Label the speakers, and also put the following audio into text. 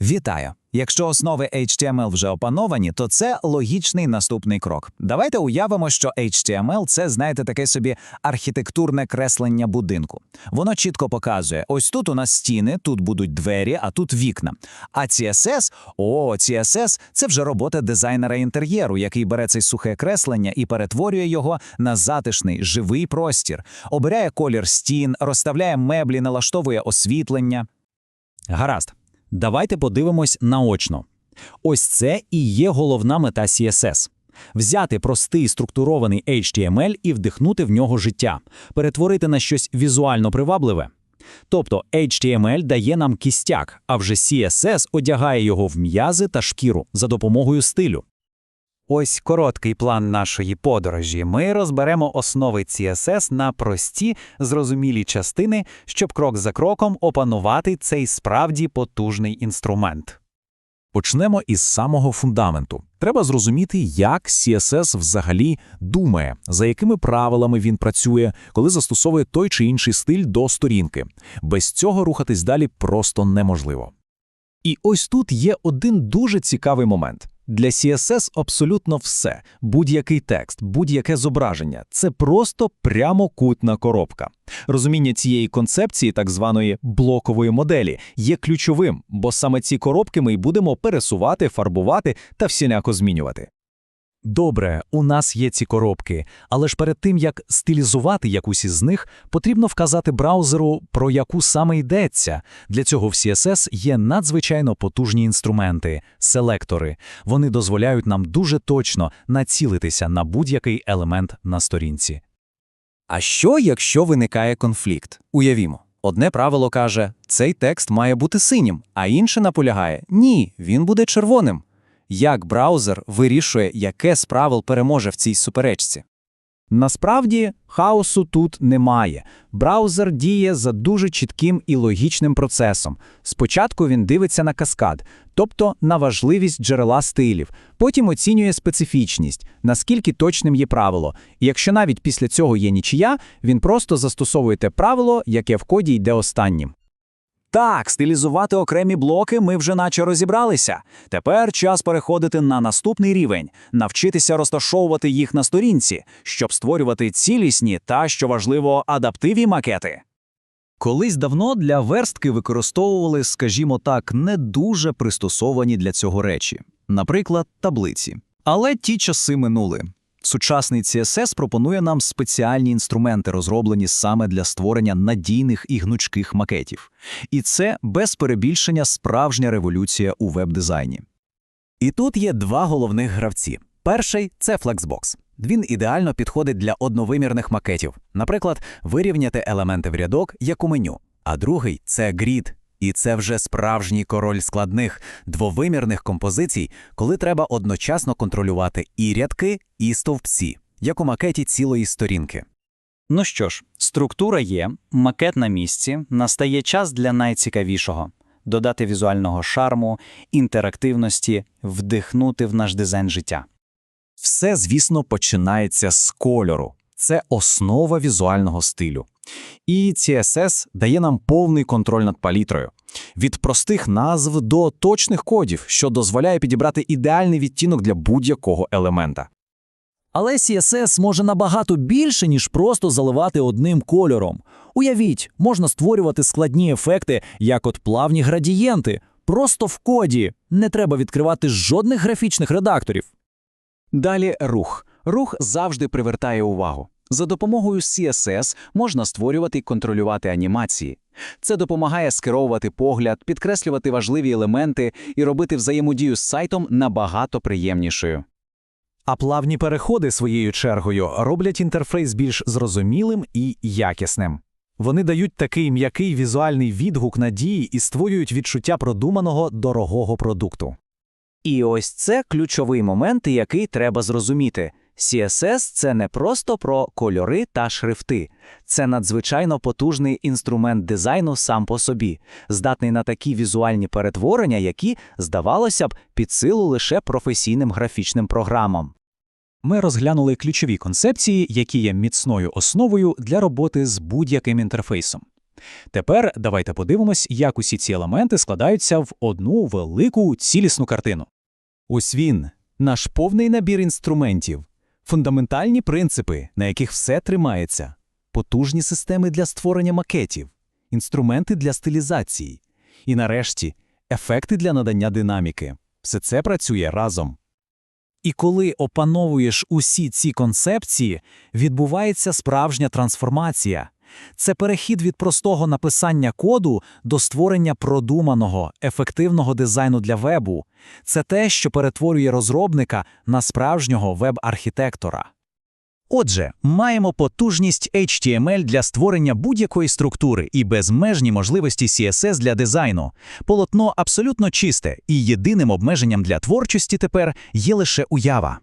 Speaker 1: Вітаю! Якщо основи HTML вже опановані, то це логічний наступний крок. Давайте уявимо, що HTML – це, знаєте, таке собі архітектурне креслення будинку. Воно чітко показує: ось тут у нас стіни, тут будуть двері, а тут вікна. А CSS, о, CSS – це вже робота дизайнера інтер'єру, який бере це сухе креслення і перетворює його на затишний, живий простір, обирає колір стін, розставляє меблі, налаштовує освітлення.
Speaker 2: Гаразд. Давайте подивимось наочно. Ось це і є головна мета CSS. Взяти простий структурований HTML і вдихнути в нього життя, перетворити на щось візуально привабливе. Тобто HTML дає нам кістяк, а вже CSS одягає його в м'язи та шкіру за допомогою стилю.
Speaker 3: Ось короткий план нашої подорожі. Ми розберемо основи CSS на прості, зрозумілі частини, щоб крок за кроком опанувати цей справді потужний інструмент.
Speaker 4: Почнемо із самого фундаменту. Треба зрозуміти, як CSS взагалі думає, за якими правилами він працює, коли застосовує той чи інший стиль до сторінки. Без цього рухатись далі просто неможливо.
Speaker 5: І ось тут є один дуже цікавий момент. Для CSS абсолютно все, будь-який текст, будь-яке зображення це просто прямокутна коробка. Розуміння цієї концепції, так званої блокової моделі, є ключовим, бо саме ці коробки ми й будемо пересувати, фарбувати та всіляко змінювати. Добре, у нас є ці коробки, але ж перед тим, як стилізувати якусь із них, потрібно вказати браузеру, про яку саме йдеться. Для цього в CSS є надзвичайно потужні інструменти – селектори. Вони дозволяють нам дуже точно націлитися на будь-який елемент на сторінці.
Speaker 6: А що, якщо виникає конфлікт? Уявімо, одне правило каже, цей текст має бути синім, а інше наполягає, ні, він буде червоним. Як браузер вирішує, яке з правил переможе в цій суперечці?
Speaker 5: Насправді, хаосу тут немає. Браузер діє за дуже чітким і логічним процесом. Спочатку він дивиться на каскад, тобто на важливість джерела стилів, потім оцінює специфічність, наскільки точним є правило. І якщо навіть після цього є нічия, він просто застосовує те правило, яке в коді йде останнім.
Speaker 1: Так, стилізувати окремі блоки ми вже наче розібралися. Тепер час переходити на наступний рівень, навчитися розташовувати їх на сторінці, щоб створювати цілісні та, що важливо, адаптиві макети.
Speaker 5: Колись давно для верстки використовували, скажімо так, не дуже пристосовані для цього речі, наприклад, таблиці. Але ті часи минули. Сучасний CSS пропонує нам спеціальні інструменти, розроблені саме для створення надійних і гнучких макетів. І це без перебільшення справжня революція у веб-дизайні.
Speaker 6: І тут є два головних гравці. Перший це Flexbox. Він ідеально підходить для одновимірних макетів, наприклад, вирівняти елементи в рядок, як у меню. А другий це Grid. І це вже справжній король складних двовимірних композицій, коли треба одночасно контролювати і рядки, і стовпці, як у макеті цілої сторінки.
Speaker 2: Ну що ж, структура є, макет на місці, настає час для найцікавішого – додати візуального шарму, інтерактивності, вдихнути в наш дизайн життя.
Speaker 4: Все, звісно, починається з кольору. Це основа візуального стилю. І CSS дає нам повний контроль над палітрою. Від простих назв до точних кодів, що дозволяє підібрати ідеальний відтінок для будь-якого елемента.
Speaker 5: Але CSS може набагато більше, ніж просто заливати одним кольором. Уявіть, можна створювати складні ефекти, як от плавні градієнти, просто в коді. Не треба відкривати жодних графічних редакторів.
Speaker 6: Далі рух. Рух завжди привертає увагу. За допомогою CSS можна створювати і контролювати анімації. Це допомагає скеровувати погляд, підкреслювати важливі елементи і робити взаємодію з сайтом набагато приємнішою.
Speaker 5: А плавні переходи своєю чергою роблять інтерфейс більш зрозумілим і якісним. Вони дають такий м'який візуальний відгук надії і створюють відчуття продуманого дорогого продукту.
Speaker 7: І ось це ключовий момент, який треба зрозуміти. CSS – це не просто про кольори та шрифти. Це надзвичайно потужний інструмент дизайну сам по собі, здатний на такі візуальні перетворення, які, здавалося б, під силу лише професійним графічним програмам.
Speaker 5: Ми розглянули ключові концепції, які є міцною основою для роботи з будь-яким інтерфейсом. Тепер давайте подивимось, як усі ці елементи складаються в одну велику цілісну картину. Ось він, наш повний набір інструментів, фундаментальні принципи, на яких все тримається, потужні системи для створення макетів, інструменти для стилізації і, нарешті, ефекти для надання динаміки. Все це працює разом.
Speaker 2: І коли опановуєш усі ці концепції, відбувається справжня трансформація. Це перехід від простого написання коду до створення продуманого, ефективного дизайну для вебу. Це те, що перетворює розробника на справжнього веб-архітектора. Отже, маємо потужність HTML для створення будь-якої структури і безмежні можливості CSS для дизайну. Полотно абсолютно чисте, і єдиним обмеженням для творчості тепер є лише уява.